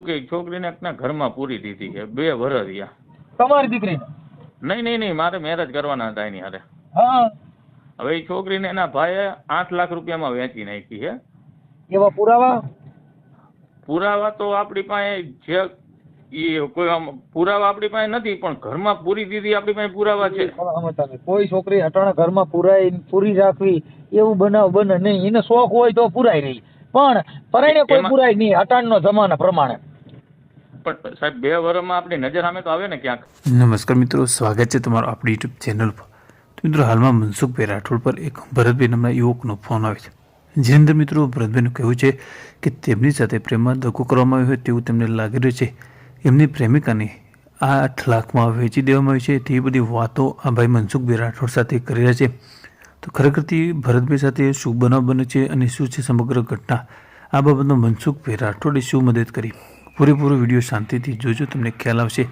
કે છોકરીને ઘરમાં પૂરી દીધી છે બે વરસ રહ્યા. તમારી દીકરી? નહીં નહીં નહીં મારે મેરેજ કરવાના હતા એની હારે. હવે એ છોકરીને એના ભાઈએ આઠ લાખ રૂપિયામાં વેચી નાખી છે. એવા પુરાવા? પુરાવા તો આપણી પાસે જે ઈ કોઈ પુરાવા આપણી પાસે નથી પણ ઘરમાં પૂરી દીધી આપણી પાસે પુરાવા છે. કોઈ છોકરી અટાણા ઘરમાં પુરાઈ પૂરી રાખવી એવું બનાવ બને નહીં. એને શોખ હોય તો પુરાય નહીં. પણ પરણે કોઈ પુરાય નહીં અટાણનો જમાના પ્રમાણે. પણ સાહેબ, બે વર્ષમાં આપણી નજર સામે તો આવે ને ક્યાંક. નમસ્કાર મિત્રો, સ્વાગત છે તમારો આપણી યુટ્યુબ ચેનલ પર. તો મિત્રો, હાલમાં મનસુખભાઈ રાઠોડ પર એક ભરતભાઈ નામના યુવકનો ફોન આવે છે. જેની મિત્રો, ભરતભાઈનું કહેવું છે કે તેમની સાથે પ્રેમમાં ધક્કો કરવામાં આવ્યો હોય તેવું તેમને લાગી રહ્યું છે. એમની પ્રેમિકાને આઠ લાખમાં વેચી દેવામાં આવી છે. તે બધી વાતો આ ભાઈ મનસુખભાઈ રાઠોડ સાથે કરી રહ્યા છે. તો ખરેખરથી ભરતભાઈ સાથે શું બનાવ બને છે અને શું છે સમગ્ર ઘટના? આ બાબતનો મનસુખભાઈ રાઠોડે શું મદદ કરી? પૂરેપૂરો વીડિયો શાંતિથી જોજો તમને ખ્યાલ આવશે.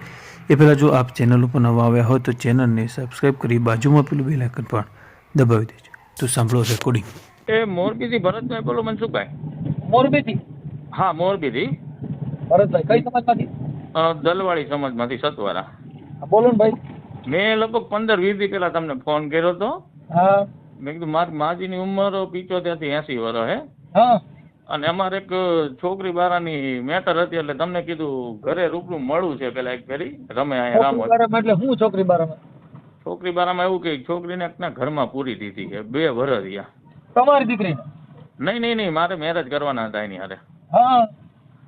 એ પહેલાં જો આપ ચેનલ ઉપર નવા આવ્યા હોય તો ચેનલને સબસ્ક્રાઈબ કરી બાજુમાં પેલું બેલ આઇકન પણ દબાવી દેજો. તો સાંભળો રેકોર્ડિંગ એ મોરબીથી ભરતભાઈ બોલો મનસુખભાઈ. મોરબીથી? હા મોરબીથી. ભરતભાઈ કઈ સમાજમાંથી? દલવાળી સમાજમાંથી સતવારા. બોલો ને ભાઈ. મેં લગભગ પંદર વીસ દી પહેલા તમને ફોન કર્યો હતો મેં કીધું મારી માજીની ઉંમર પિચોતેરથી એસી વર્ષ હે. હા. અને અમારે એક છોકરી બારાની મેટર હતી એટલે તમને કીધું ઘરે રૂબરૂ મળવું છે પેલા એક ફેરી. રમે અહીંયા બારામાં એટલે હું છોકરી બારામાં? છોકરી બારામાં એવું કે છોકરીને એકના ઘરમાં પૂરી દીધી છે. બે વરસ રહ્યા. તમારી દીકરી? નહીં નહીં નહીં મારે મેરેજ કરવાના હતા એની હારે. હા.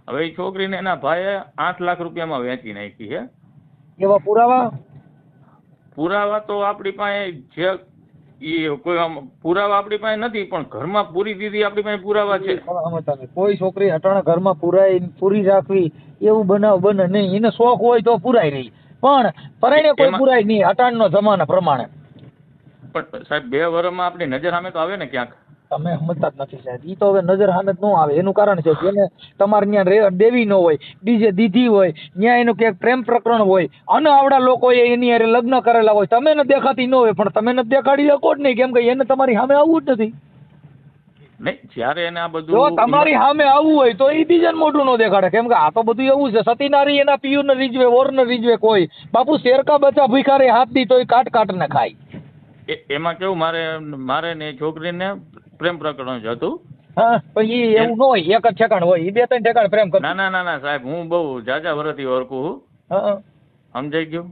હવે એ છોકરીને એના ભાઈએ આઠ લાખ રૂપિયામાં વેચી નાખી છે. એવા પુરાવા? પુરાવા તો આપણી પાસે જે ઈ કોઈ આમ પુરાવા આપણી પાસે નથી પણ ઘરમાં પૂરી દીધી આપણી પાસે પુરાવા છે. કોઈ છોકરી અટાણા ઘરમાં પુરાઈ પૂરી રાખવી એવું બનાવ બને નહીં. એને શોખ હોય તો પુરાય નહીં. પણ પરણે કોઈ પુરાય નહીં અટાણનો જમાના પ્રમાણે. પણ સાહેબ બે વર્ષમાં આપણી નજર સામે તો આવે ને ક્યાંક. તમે સમજતા જ નથી સાહેબ. એ તો હવે નજર હાનત ન આવે. એનું કારણ છે જેને તમારે ત્યાં દેવી ન હોય બીજે દીધી હોય ત્યાં એનું ક્યાંક પ્રેમ પ્રકરણ હોય અને આવડા લોકોએ એની હારે લગ્ન કરેલા હોય તમે ને દેખાતી ન હોય પણ તમે ને દેખાડી શકો જ નહીં. કેમ કે એને તમારી સામે આવવું જ નથી. નહીં જ્યારે એને આ જો તમારી સામે આવવું હોય તો એ બીજાને મોઢું ન દેખાડે. કેમ કે આ તો બધું એવું છે. સતીનારી એના પિયુ ને રીજવે ઓર ને રીજવે કોઈ. બાપુ શેરકા બચા ભિખારી હાથ દી એ કાટ કાટ ને ખાય. એ- એમાં કેવું મારે મારે ને એ છોકરીને પ્રેમ પ્રકરણ જ હતું. હા પણ ઈ એવું ન હોય એક જ ઠેકાણ હોય. ઈ બે ત્રણ ઠેકાણ પ્રેમ કરે ના ના ના ના સાહેબ હું બહુ જાજા વર્ષથી ઓળખું છું. હા સમજાઈ ગયું?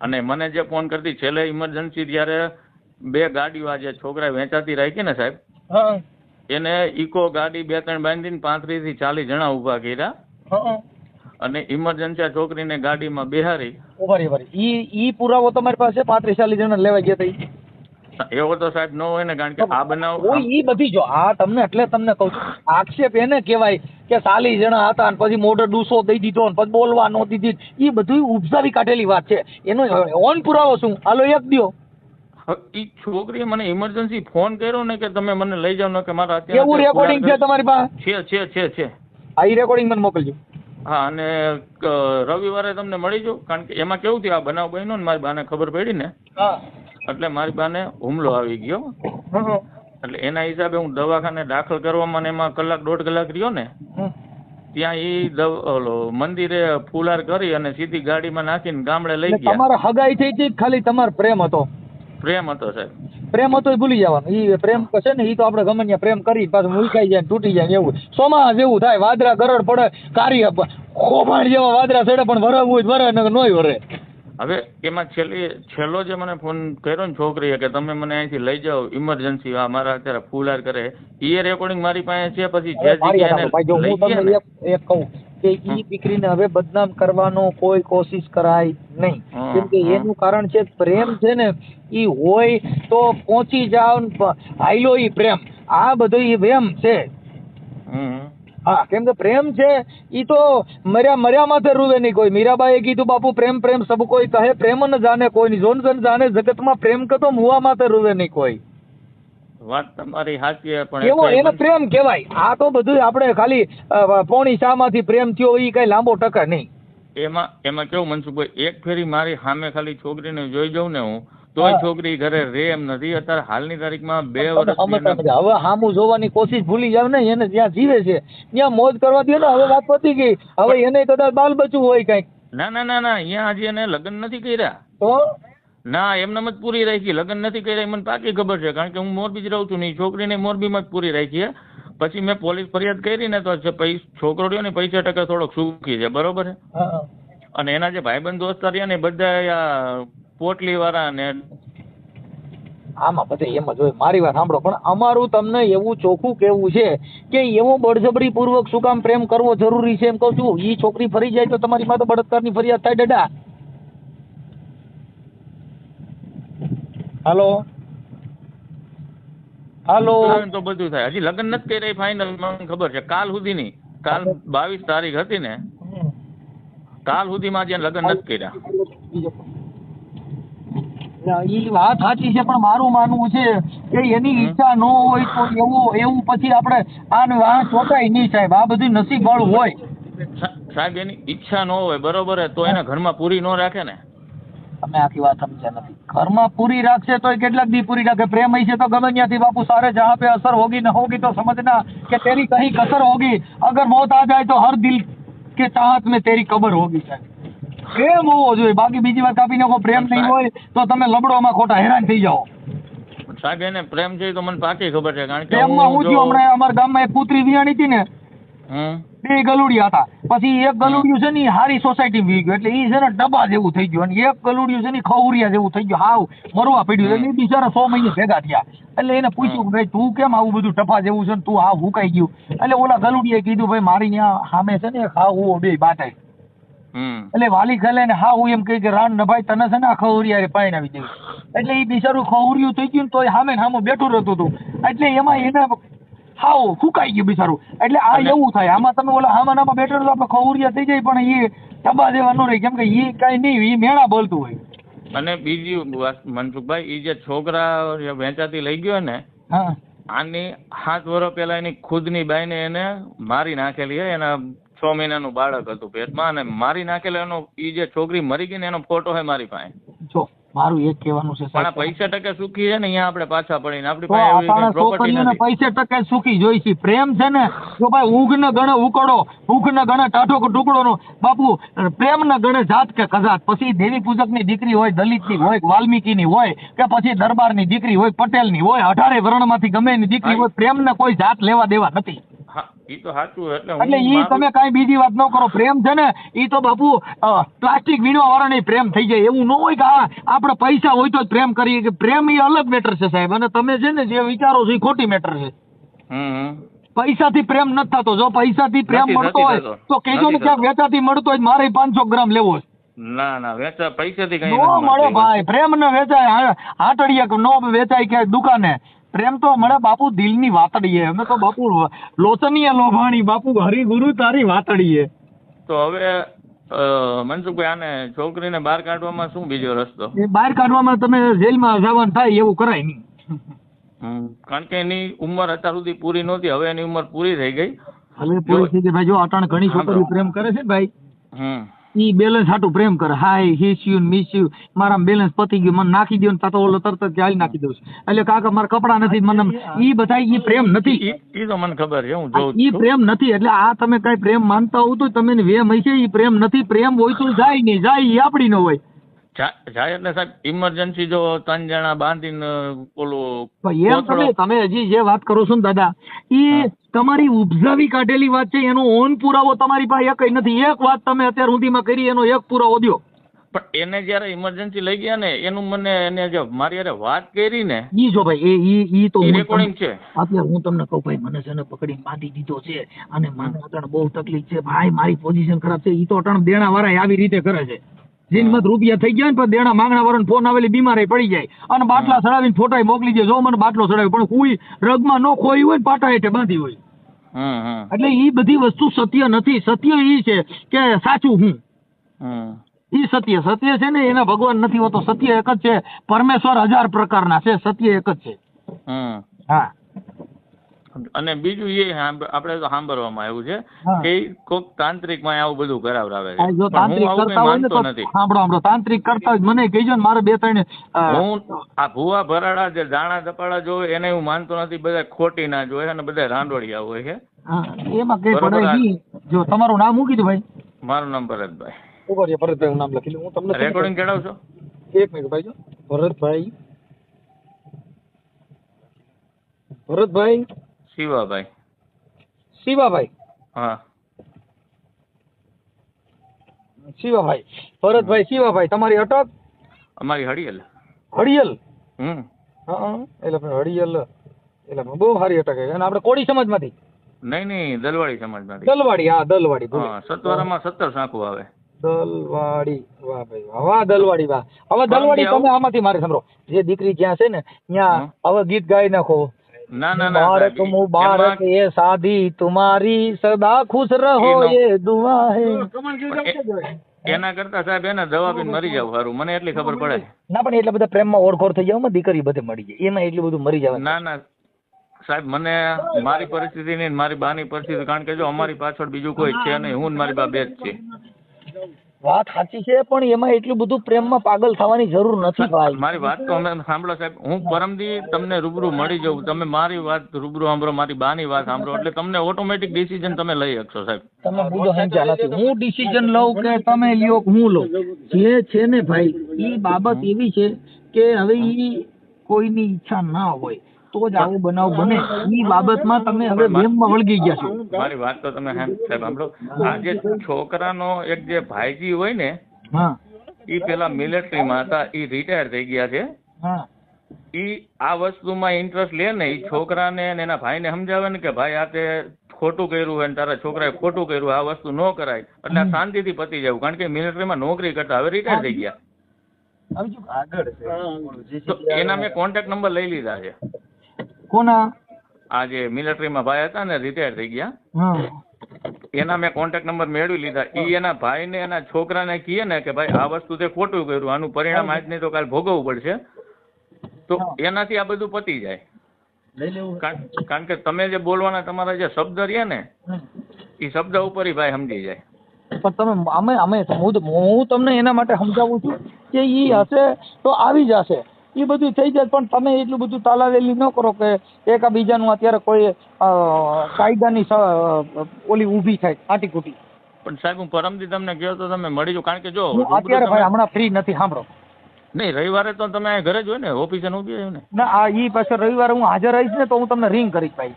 અને મને જે ફોન કરતી છેલ્લે ઇમરજન્સી ત્યારે બે ગાડીઓ આજે છોકરા વેચાતી રાખી ને સાહેબ હા એને ઇકો ગાડી બે ત્રણ બાંધીને પાંત્રીસથી ચાલીસ જણા ઊભા કર્યા. અને ઇમરજન્સી આ છોકરીને ગાડીમાં બેહારી ઉભારી ઉભારી ઈ ઈ પુરાવો તમારી પાસે પાંત્રીસ ચાલીસ જણા લેવા ગયા હતા? એવો તો સાહેબ ન હોય ને કારણ કે આ બનાવ ઈ બધી જો આ તમને એટલે તમને કહું છું. આક્ષેપ એને કહેવાય કે ચાલીસ જણા હતા અને પછી મોઢે ડૂસો દઈ દીધો ને પછી બોલવા ન દીધી. ઈ બધું ઉપસાવી કાઢેલી વાત છે. એનો ઓન પુરાવો શું? હાલો એક દ્યો. ઈ છોકરીએ મને ઇમરજન્સી ફોન કર્યો ને કે તમે મને લઈ જાઓ ને કે મારા કેવું રેકોર્ડિંગ છે તમારી પાસે? છે છે છે છે. આ રેકોર્ડિંગ મને મોકલજો. હા અને રવિવારે તમને મળી જાઉં? કારણ કે એમાં કેવું થયું? આ બનાવ બન્યો ને મારી બાને ખબર પડી ને? એટલે મારી બાને હુમલો આવી ગયો. એટલે એના હિસાબે હું દવાખાને દાખલ કરવામાં ને એમાં કલાક દોઢ કલાક રહ્યો ને ત્યાં એ દવ ઓલો મંદિરે ફુલાર કરી અને સીધી ગાડીમાં નાખીને ગામડે લઈ ગયા. તમારા હગાઈ થઈ હતી ખાલી તમારો પ્રેમ હતો? પ્રેમ હતો સાહેબ. પ્રેમ હતો એ ભૂલી જવાનું. ઈ પ્રેમ છે ને ઈ તો આપણે ગમે ત્યાં પ્રેમ કરી પાછું મુલકાઈ જાય તૂટી જાય એવું. સોમા જેવું થાય વાદરા ગરડ પડે કારી ખોભાણ જેવા વાદરા ચડે પણ વરવું તો વરે ને નોય વરે. હવે એમાં છેલ્લી છેલ્લો જે મને ફોન કર્યો ને છોકરીએ કે તમે મને અહીંથી લઈ જાઓ ઇમરજન્સી આ મારા અત્યારે ફૂલાર કરે એ રેકોર્ડિંગ મારી પાસે છે પછી જે જગ્યાએ જો લઈ હું ગયા એક કહું કે ઈ દીકરીને હવે બદનામ કરવાનો કોઈ કોશિશ કરાય નહીં. કેમ કે એનું કારણ છે પ્રેમ છે ને ઈ હોય તો પહોંચી જાવ ને ઈ પ્રેમ. આ બધો ઈ વેમ છે. હા કેમ કે પ્રેમ છે ઈ તો મર્યા મર્યા માથે રૂવે નહીં કોઈ. મીરાબાઈએ કીધું બાપુ પ્રેમ પ્રેમ સબ કોઈ કહે પ્રેમ ન જાણે કોઈ નહીં. જોન જાને જાણે જગતમાં પ્રેમ કતો મુવા માથે રૂવે નહીં કોઈ. વાત તમારી સાચી પણ એવો એનો પ્રેમ કહેવાય. આ તો બધું આપણે ખાલી પોણી શામાંથી પ્રેમ થયો એ કઈ લાંબો ટકા નહીં. એમાં એમાં કેવું મનસુખભાઈ એક ફેરી મારી સામે ખાલી છોકરીને જોઈ જાઉં ને હું તોય છોકરી ઘરે રે એમ નથી. અત્યારે હાલની તારીખમાં બે વર્ષ હવે હામું જોવાની કોશિશ ભૂલી જાવ ને એને જ્યાં જીવે છે ત્યાં મોજ કરવા દે ને. હવે વાત પતી ગઈ. હવે એને કદાચ બાલ બચવું હોય કંઈક. ના ના ના ના અહીંયા હજી એને લગ્ન નથી કર્યા. તો? ના એમનેમ જ પૂરી રાખી. લગ્ન નથી કર્યા એ મને પાકી ખબર છે. કારણ કે હું મોરબી જ રહું છું ને છોકરીને મોરબીમાં જ પૂરી રાખી છે. પછી મેં પોલીસ ફરિયાદ કરી ને તો છોકરો રહ્યો ને પૈસા ટકા થોડોક સુખી છે. બરોબર છે? અને એના જે ભાઈબંધ દોસ્ત રહ્યા ને બધા આ પોટલી વાળા ને આમાં બધે એમ જ હોય. મારી વાત સાંભળો. પણ અમારું તમને એવું ચોખ્ખું કેવું છે કે એવો બળજબરી પૂર્વક શું કામ પ્રેમ કરવો જરૂરી છે એમ કહું છું. એ છોકરી ફરી જાય તો તમારી માથે બળાત્કારની ફરિયાદ થાય ડડા. હાલો. હાલો. તો બધું થાય. હજી લગ્ન નથી કર્યા ફાઇનલ મને ખબર છે. કાલ સુધીની કાલ બાવીસ તારીખ હતી ને. કાલ સુધીમાં જ્યાં લગ્ન નથી કર્યા. ઈ વાત સાચી છે પણ મારું માનવું છે કે એની ઈચ્છા ન હોય તો એવું એવું પછી આપણે આને આ ચોટાય નહીં સાહેબ. આ બધું નસીબ વાળું હોય સાહેબ એની ઈચ્છા ન હોય બરોબર તો એના ઘરમાં પૂરી ન રાખે ને. તમને આખી વાત સમજ્યા નથી. કર્મ પૂરી રાખશે તો કેટલાક દી પૂરી રાખે. પ્રેમ હશે તો ગમે ત્યાંથી બાપુ સારે જહાં પે અસર હોગી ન હોગી તો સમજના કે તેરી કहीं કસર હોગી. અગર મોત આ જાય તો હર દિલ કે ચાહત મેં તેરી કબર હોગી સાહેબ. પ્રેમ હોવો જોઈએ. બાકી બીજી વાત કાપી નાખો પ્રેમ નહીં હોય તો તમે લબડોમાં ખોટા હેરાન થઈ જાઓ. સાહેબ એને પ્રેમ જોઈએ તો મને પાકી ખબર છે કારણ કે પ્રેમમાં હું છું હમણાં અમારા ગામમાં એક પુત્રી વિયાણી હતી ને બે ગલુડિયા હતા. પછી એક ગલુડિયું છે ને હારી સોસાયટી વી ગયું. એટલે એ છે ને ડબ્બા જેવું થઈ ગયું. અને એક ગલુડિયું છે ને ખવરિયા જેવું થઈ ગયું. હાવ મરવા પડ્યું. એટલે બિચારા સો મહિને ભેગા થયા. એટલે એને પૂછ્યું ભાઈ તું કેમ આવું બધું ટફા જેવું છે ને તું હાવ હુકાઈ ગયું? એટલે ઓલા ગલુડિયા કીધું ભાઈ મારી ત્યાં સામે છે ને ખા હું બે બાટાય એટલે વાલી ખેલે ને હા હું એમ કહી કે રાણ ને ભાઈ તને છે ને આ ખવરિયા પાણી દેવી એટલે એ બિચારું ખવરિયું થઈ ગયું તોય સામે ને સામે બેઠું રહેતું હતું. એટલે એમાં એને હાવ ફૂકાઈ ગયું બિચારું. એટલે આ એવું થાય. આમાં તમે ઓલા હામાં નામાં બેઠો તો આપણે ખવરિયા થઈ જાય પણ એ ટબા જેવા ન રહે. કેમ કે એ કાંઈ નહીં એ મેળા બોલતું હોય. અને બીજી મનસુખભાઈ એ જે છોકરા વેચાતી લઈ ગયો ને આની સાત વર્ષ પહેલા એની ખુદની બાઈને એને મારી નાખેલી છે એના છ મહિનાનું બાળક હતું પેટમાં અને મારી નાખેલો એનો એ જે છોકરી મરી ગઈ ને એનો ફોટો છે મારી પાસે. જો. મારું એક કહેવાનું છે સાહેબ. પૈસા ટકે સુખી છે ને અહીંયા આપણે પાછા પડીને. આપણી પાસે પ્રોપર્ટી નથી. પૈસે ટકે સુખી જોઈ છે. પ્રેમ છે ને તો ભાઈ ઊંઘ ને ગણે ઉકળો ઊંઘ ને ગણે ટાઠો કે ટુકડો નો બાપુ પ્રેમ ને ગણે જાત કે કજાત પછી દેવી પૂજકની દીકરી હોય દલિતની હોય વાલ્મીકી ની હોય કે પછી દરબારની દીકરી હોય પટેલની હોય અઢારે વર્ણમાંથી ગમે એની દીકરી હોય પ્રેમ ને કોઈ જાત લેવા દેવા નથી. હા એ તો સાચું એટલે એટલે ઈ તમે કાંઈ બીજી વાત ન કરો. પ્રેમ છે ને ઈ તો બાપુ પ્લાસ્ટિક વીણવા વાળાને પ્રેમ થઈ જાય. એવું ન હોય કે આપણે પૈસા હોય તો જ પ્રેમ કરીએ કે પ્રેમ એ અલગ મેટર છે સાહેબ. અને તમે છે ને જે વિચારો છો એ ખોટી મેટર છે. પૈસાથી પ્રેમ નથી થતો. જો પૈસાથી પ્રેમ મળતો હોય તો કેજો ને ક્યાંક. વેચાથી મળતો હોય મારે પાંચસો ગ્રામ લેવો છે. ના ના વેચા પૈસાથી કઈ નો મળે ભાઈ. પ્રેમ ને વેચાય. હાટડીએ નો વેચાય કે દુકાને. પ્રેમ તો મળે બાપુ દિલની વાતડીએ. અમે તો બાપુ લોચનીય લોભાણી. બાપુ હરી ગુરુ તારી વાતડીએ. તો હવે મનસુખભાઈ આને છોકરીને બહાર કાઢવામાં શું બીજો રસ્તો? એ બહાર કાઢવામાં તમે જેલમાં જવાનું થાય એવું કરાય નહીં. કારણ કે એની ઉંમર અત્યાર સુધી પૂરી નહોતી. હવે એની ઉંમર પૂરી થઈ ગઈ. હવે પૂરી થઈ ગઈ. ભાઈ જો અટાણ ઘણી છોકરી પ્રેમ કરે છે ભાઈ? હમ. ઈ બેલેન્સ હાટું પ્રેમ કરે. Hi his you miss you મારા બેલેન્સ પતી ગયું. મને નાખી દો ને કાં તો ઓલો તરત જ હાલ નાખી દઉં એટલે કાકા મારા કપડાં નથી મને ઈ બધા ઈ પ્રેમ નથી. ઈ તો મને ખબર છે હું જોઉં ઈ પ્રેમ નથી એટલે આ તમે કઈ પ્રેમ માનતા હો તો તમે એને વેમ હશે. ઈ પ્રેમ નથી પ્રેમ હોય તો જાય નહીં જાય ઈ આપડી નો હોય. જાય એટલે સાહેબ ઇમરજન્સી જો ત્રણ જણા બાંધીને ઓલું એમ તમે તમે હજી જે વાત કરો છો ને દાદા એ તમારી ઉપજાવી કાઢેલી વાત છે એનો ઓન પુરાવો તમારી પાસે એકય નથી. એક વાત તમે અત્યાર સુધીમાં કરી એનો એક પુરાવો દો પણ એને જયારે ઇમરજન્સી લઈ ગયા ને એનું મને એને જે મારી હારે વાત કરી ને ઈ જો ભાઈ એ ઈ ઈ તો રેકોર્ડિંગ છે. અત્યારે હું તમને કહું ભાઈ મને છે ને પકડીને બાંધી દીધો છે અને મને અટણ બહુ તકલીફ છે. ભાઈ મારી પોઝિશન ખરાબ છે ઈ તો અટણ દેણા વાળા આવી રીતે કરે છે. જીનમાં રૂપિયા થઈ ગયા ને પણ દેણા માંગણા વાળાને ફોન આવેલી બીમારી પડી જાય. અને બાટલા ચડાવીને ફોટા મોકલી દે. જો મને બાટલો ચડાવ્યો પણ કોઈ રગમાં ન ખોઈ હોય ને પાટા હેઠે બાંધી હોય. એટલે ઈ બધી વસ્તુ સત્ય નથી. સત્ય એ છે કે સાચું હું. એ સત્ય. સત્ય છે ને એના ભગવાન નથી હોતો. સત્ય એક જ છે. પરમેશ્વર હજાર પ્રકારના છે. સત્ય એક જ છે. હમ હા. અને બીજું એ આપણે તો સાંભળવામાં આવ્યું છે કે કોક તાંત્રિકમાં આવું બધું કરાવરાવે છે. જો તાંત્રિક કરતા હોય ને તો સાંભળો સાંભળો તાંત્રિક કરતા હોય મને કહેજો ને મારે બે ત્રણ હું આ ભૂવા ભરાડા જે દાણા દપાડા જો એને હું માનતો નથી. બધા ખોટી ના જોઈએ અને બધા રાંડોળિયા હોય છે. એમાં કઈ નહીં. જો તમારું નામ મૂકી કીધું ભાઈ? મારું નામ ભરતભાઈ. ઊભો રહ્યો ભરતભાઈ નામ લખી લઉં હું તમને રેકોર્ડિંગ ચડાવશો એક મિનિટ ભાઈ જો. ભરતભાઈ. ભરતભાઈ. શિવાભાઈ. શિવાભાઈ? હા. શિવાભાઈ. ભરતભાઈ શિવાભાઈ તમારી અટક? અમારી હડિયલ હડિયલ હમ. હા એટલે પણ હળિયલ એટલે બહુ સારી અટક છે. અને આપણે કોળી સમાજમાંથી? નહીં નહીં દલવાડી સમાજમાંથી. દલવાડી હા દલવાડી હા સત્વરામાં સત્તર સાંકુ આવે. દલવાડી વાહ ભાઈ વાહ વાહ દલવાડી વાહ. હવે દલવાડી તમે આમાંથી મારે સાંભળો. જે દીકરી જ્યાં છે ને ત્યાં હવે ગીત ગાઈ નાખો. એના કરતા સાહેબ એને દવા પીને મરી જાવ સારું મને એટલી ખબર પડે. ના પણ એટલા બધા પ્રેમમાં ઓળખોર થઈ જાવ દીકરી બધે મળી જાય. એમાં એટલું બધું મરી જવાનું. ના ના. સાહેબ મને મારી પરિસ્થિતિ ની મારી બાની પરિસ્થિતિ. કારણ કે જો અમારી પાછળ બીજું કોઈ છે નહીં હું ને મારી બા બે જ છીએ. વાત સાચી છે પણ એમાં એટલું બધું પ્રેમમાં પાગલ થવાની જરૂર નથી ભાઈ. મારી વાત તો અમે સાંભળો સાહેબ હું પરમદી તમને રૂબરૂ મળી જાઉં. તમે મારી વાત રૂબરૂ સાંભળો મારી બાની વાત સાંભળો એટલે તમને ઓટોમેટિક ડિસિઝન તમે લઈ શકશો સાહેબ. તમે મુદ્દો સમજ્યા નથી. હું ડિસિઝન લઉં કે તમે લ્યો કે હું લઉં? જે છે ને ભાઈ એ બાબત એવી છે કે હવે એ કોઈની ઈચ્છા ના હોય. તો જ આવો બનાવ બને. એ બાબતમાં તમે હવે વેમમાં વળગી ગયા છો. મારી વાત તો તમે સાહેબ સાંભળો. આ જે છોકરાનો એક જે ભાઈજી હોય ને હા. એ પેલા મિલિટરીમાં હતા એ રિટાયર થઈ ગયા છે. હા. ઈ આ વસ્તુમાં ઇન્ટરેસ્ટ લે ને એ છોકરાને ને એના ભાઈને સમજાવે ને કે ભાઈ આ તે ખોટું કર્યું હોય ને તારા છોકરાએ ખોટું કર્યું આ વસ્તુ ન કરાય. એટલે આ શાંતિથી પતી જવું કારણ કે મિલિટરીમાં નોકરી કરતા હવે રિટાયર થઈ ગયા. તો એના મેં કોન્ટેક્ટ નંબર લઈ લીધા છે. કોના? આ જે મિલિટરીમાં ભાઈ હતા ને રિટાયર થઈ ગયા. એના મેં કોન્ટેક્ટ નંબર મેળવી લીધા. એ એના ભાઈને એના છોકરાને કહીએ ને કે ભાઈ આ વસ્તુ તે ખોટું કર્યું. આનું પરિણામ આજ નહીં તો કાલ ભોગવવું પડશે. તો એનાથી આ બધું પતી જાય. કારણ કે તમે જે બોલવાના તમારા જે શબ્દ રહ્યા ને એ શબ્દ ઉપર ભાઈ સમજી જાય. પણ તમે અમે અમે હું તમને એના માટે સમજાવું છું કે ઈ હશે તો આવી જશે એ બધું થઈ જાય પણ તમે એટલું બધું તાલાવેલી ન કરો કે એકાબીજાનું અત્યારે કોઈ કાયદાની ઓલી ઊભી થાય આટીકૂટી પણ સાહેબ હું પરમથી તમને કહ્યો તો તમે મળી જાઓ કારણ કે જો અત્યારે ભાઈ હમણાં ફ્રી નથી સાંભળો. નહીં રવિવારે તો તમે ઘરે જ હોય ને ઓફિસે ઊભી હોય ને ના આ ઈ પાછળ રવિવારે હું હાજર રહીશ ને તો હું તમને રિંગ કરીશ ભાઈ.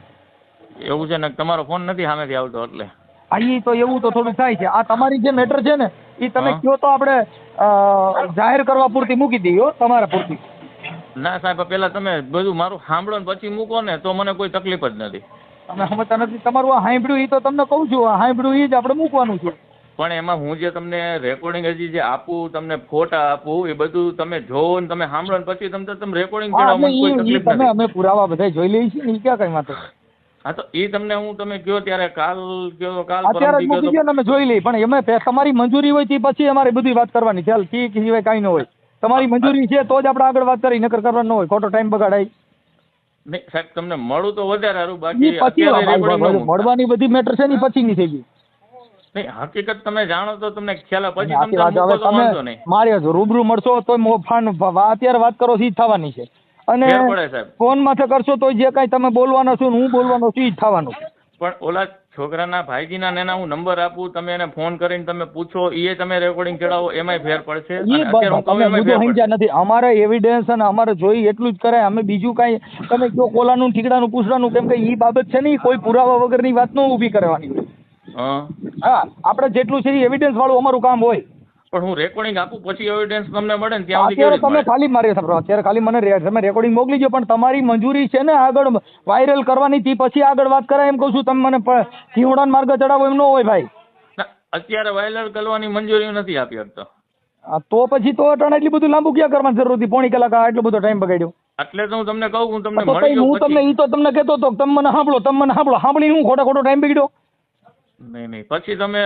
એવું છે ને તમારો ફોન નથી સામેથી આવતો એટલે. આ ઈ તો એવું તો થોડું થાય છે. આ તમારી જે મેટર છે ને એ તમે. કયો તો આપણે જાહેર કરવા પૂરતી મૂકી દઈએ તમારા પૂરતી. ના સાહેબ પેલા તમે બધું મારું સાંભળો ને પછી મૂકો ને તો મને કોઈ તકલીફ જ નથી. તમે સમજતા નથી. તમારું આ હાંભળ્યું એ તો તમને કહું છું આ હાંભળ્યું એ જ આપણે મૂકવાનું છે. પણ એમાં હું જે તમને રેકોર્ડિંગ હજી જે આપું તમને ફોટા આપું એ બધું તમે જોવો ને તમે સાંભળો ને પછી તમને તમે રેકોર્ડિંગ તમે અમે પુરાવા બધા જોઈ લઈએ છીએ ઈ ક્યાં કઈ વાંધો હા તો એ તમને હું તમે કયો ત્યારે કાલ કયો કાલ અત્યારે મૂકી દો ને અમે જોઈ લઈએ. પણ એમાં તમારી મંજૂરી હોય તે પછી અમારે બધી વાત કરવાની. ચાલ ઠીક સિવાય કાંઈ ન હોય. તમારી મંજૂરી છે તો જ આપણે આગળ વાત કરી નકર કરવાનું ન હોય ખોટો ટાઈમ બગાડાય. નહીં સાહેબ તમને મળું તો વધારે સારું બાકી પછી. મળવાની બધી મેટર છે ને પછીની થઈ ગઈ. નહીં હકીકત તમે જાણો તો તમને ખ્યાલ પછી તમને વાંધો નહીં. મારે રૂબરૂ મળશો તો ફાન અત્યારે વાત કરો છો થવાની છે. અને ફોન માથે કરશો તો જે કાંઈ તમે બોલવાના છો ને હું બોલવાનો છું જ થવાનું પણ ઓલા છોકરાના ભાઈજીના ને હું નંબર આપું તમે એને ફોન કરીને તમે પૂછો એ તમે રેકોર્ડિંગ ચડાવો એમાંય ફેર પડશે. સમજ્યા નથી. અમારે એવિડન્સ અને અમારે જોઈ એટલું જ કરાય. અમે બીજું કાંઈ તમે કયો કોલાનું ઠીકડાનું પૂછડાનું કેમ કે એ બાબત છે ને કોઈ પુરાવા વગરની વાત ન ઊભી કરવાની. હા. હા આપણે જેટલું છે એવિડન્સ વાળું અમારું કામ હોય. પણ હું રેકોર્ડિંગ આપું પછી એવિડન્સ તમને મળે ને ત્યાં સુધી અત્યારે તમે ખાલી મારે અત્યારે ખાલી મને તમે રેકોર્ડિંગ મોકલી દો પણ તમારી મંજૂરી છે ને આગળ વાયરલ કરવાની તી પછી આગળ વાત કરાય એમ કહું છું તમે મને જીવડાન માર્ગ ચડાવો એમ ન હોય ભાઈ. અત્યારે વાયરલ કરવાની મંજૂરી નથી આપી શકતો તો. પછી તો અટાણે એટલી બધું લાંબુ ક્યાં કરવાની જરૂર હતી? પોણી કલાક આટલો એટલો બધો ટાઈમ બગાડ્યો. એટલે તો હું તમને કહું હું તમને હું તમને એ તો તમને કહેતો હતો તમે મને સાંભળો તમે મને સાંભળો. સાંભળી હું ખોટા ખોટો ટાઈમ બગડ્યો? નહીં નહીં. પછી તમે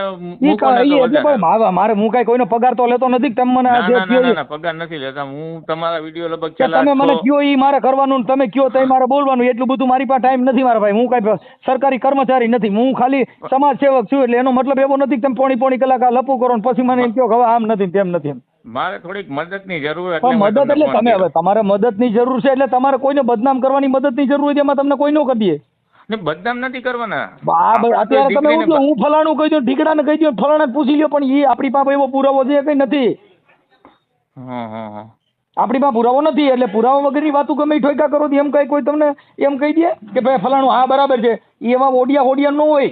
મારે હું કઈ કોઈનો પગાર તો લેતો નથી તમે મને ના પગાર નથી લેતા. હું તમારા વીડિયો લગભગ તમે મને કયો ઈ મારે કરવાનું તમે કયો તઈ મારે બોલવાનું. એટલું બધું મારી પાસે ટાઈમ નથી મારા ભાઈ. હું કઈ સરકારી કર્મચારી નથી. હું ખાલી સમાજ સેવક છું એટલે એનો મતલબ એવો નથી કે તમે પોણી પોણી કલાક આ લપુ કરો ને પછી મને એમ કયો હવે આમ નથી તેમ નથી એમ. મારે થોડીક મદદની જરૂર એટલે મદદ એટલે તમે હવે તમારે મદદની જરૂર છે એટલે તમારે કોઈને બદનામ કરવાની મદદની જરૂર હોય એમાં તમને કોઈ ન કરી દે. ને બદનામ નથી કરવાના. અત્યારે તમે હું હું ફલાણું કહી દઉં ઠીકડાને કહી દઉં ફલાણાને પૂછી લ્યો પણ એ આપણી પાસે એવો પુરાવો છે કઈ નથી? આપણી પાસે પુરાવો નથી એટલે પુરાવા વગરની વાતો ગમે ઠોકા કરો એમ કઈ કોઈ તમને એમ કહી દે કે ભાઈ ફલાણું હા બરાબર છે. એ એવા ઓડિયા ઓડિયા ન હોય.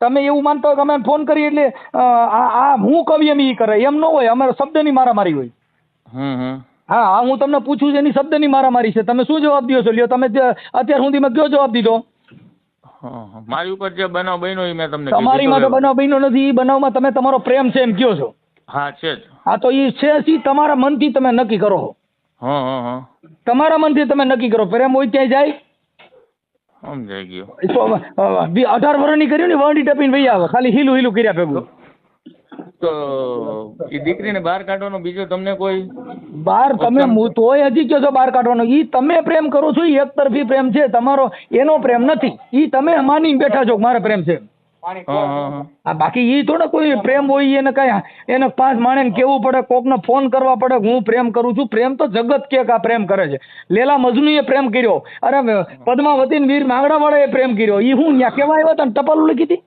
તમે એવું માનતા હોય કે અમે ફોન કરીએ એટલે આ હું કવિ એમ એ કરે એમ ન હોય અમારે શબ્દની મારામારી હોય. હા હા હું તમને પૂછું છું એની શબ્દની મારામારી છે. તમે શું જવાબ દો છો? લ્યો તમે અત્યાર સુધીમાં કયો જવાબ દીધો. મારી ઉપર જે બનાવ બન્યો એ મેં તમને તમારી માટે બનાવ બન્યો નથી એ બનાવમાં તમે તમારો પ્રેમ છે એમ કયો છો? હા છે હા તો એ છે સી તમારા મનથી તમે નક્કી કરો. હા હા હા. તમારા મનથી તમે નક્કી કરો. પ્રેમ હોય ત્યાં જાય? સમજાઈ ગયો. અઢાર વર્ષની કર્યું ને વંડી ટપીને ભાઈ આવે. ખાલી હીલું હીલું કર્યા ભેગું. તો એ દીકરીને બહાર કાઢવાનો બીજો તમને કોઈ બહાર તમે તોય હજી કહો છો બહાર કાઢવાનો. ઈ તમે પ્રેમ કરો છો ઈ એકતરફી પ્રેમ છે તમારો એનો પ્રેમ નથી. ઈ તમે માની બેઠા છો કે મારે પ્રેમ છે હા બાકી ઈ થોડો કોઈ પ્રેમ હોય એને કઈ એને પાંચ માણે કેવું પડે કોકને ફોન કરવા પડે હું પ્રેમ કરું છું. પ્રેમ તો જગત કે આ પ્રેમ કરે છે. લેલા એ પ્રેમ કર્યો. અરે પદ્માવતી વીર માંગડા એ પ્રેમ કર્યો. ઈ હું ત્યાં કેવા આવ્યા હતા ટપાલું ટપાલ લખી હતી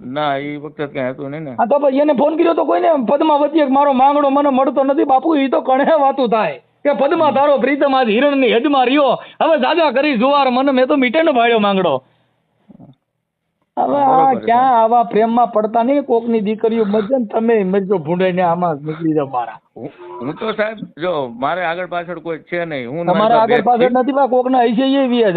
ના એ વખતે કઈ હતું નહીં ને. હા તો ભાઈ એને ફોન કર્યો તો કોઈને પદ્માવતી મારો માંગણો મને મળતો નથી બાપુ એ તો કણે વાતું થાય. કે પદ્મા તારો પ્રીતમ આજ હિરણની હેદમાં રહ્યો. હવે દાદા કરી જુવાર મને મેં તો મીટે ને ભાળ્યો માંગડો હવે આ ક્યાં આવા પ્રેમમાં પડતા નહીં કોકની દીકરીઓ મરજે ને તમે મરજો ભૂંડાઈને આમાં નીકળી જાવ મારા. હું તો સાહેબ જો મારે આગળ પાછળ કોઈ છે નહીં. હું તમારા આગળ પાછળ નથી બા કોકના હૈસે એ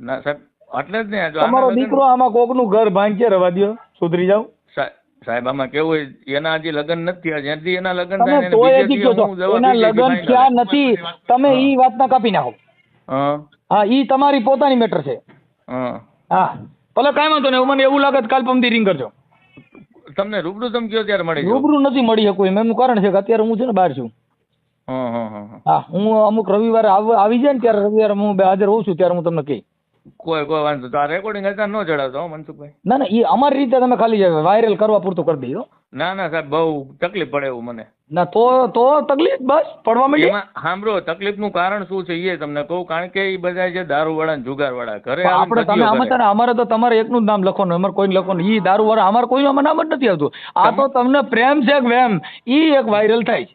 ના સાહેબ એટલે જ ને તમારો દીકરો આમાં કોકનું ઘર ભાંગે રવા દો સુધરી જાવ સાહેબ આમાં કેવું હોય એના હજી લગ્ન નથી જ્યાંથી એના લગ્ન તમે થાય ને તોય હજી કહો છો એના લગ્ન ક્યાં નથી તમે ઈ વાતના કાપી નાખો. હા. ઈ તમારી પોતાની મેટર છે. હા. હા. ભલે કાંઈ વાંધો નહીં મને એવું લાગે કાલ પમદી રિંગ કરજો. તમને રૂબરૂ તમે કયો ત્યારે મળી રૂબરૂ નથી મળી શકું એમ. એનું કારણ છે કે અત્યારે હું છે ને બહાર છું. હા હું અમુક રવિવારે આવી જાય ને ત્યારે રવિવારે હું હાજર હોઉં છું ત્યારે હું તમને કહી. કોઈ કોઈ વાંધો તો આ રેકોર્ડિંગ હતા ન ચડાવતો મનસુખભાઈ. ના ના એ અમારી રીતે તમે ખાલી વાયરલ કરવા પૂરતું કરી દીધો ના ના સાહેબ બહુ તકલીફ પડે એવું મને. ના તો તો તકલીફ બસ પડવા મળી એમાં સાંભળો તકલીફનું કારણ શું છે એ તમને કહું કારણ કે એ બધા છે દારૂવાળા ને જુગારવાળા ઘરે પણ આપણે તમે આમાં છે ને અમારે તો તમારે એકનું જ નામ લખવાનું અમારે કોઈ લખવાનું. ઈ દારૂ વાળા અમારે કોઈ નામ જ નથી આવતું. આ તો તમને પ્રેમ છે કે વેમ ઈ એક વાયરલ થાય છે.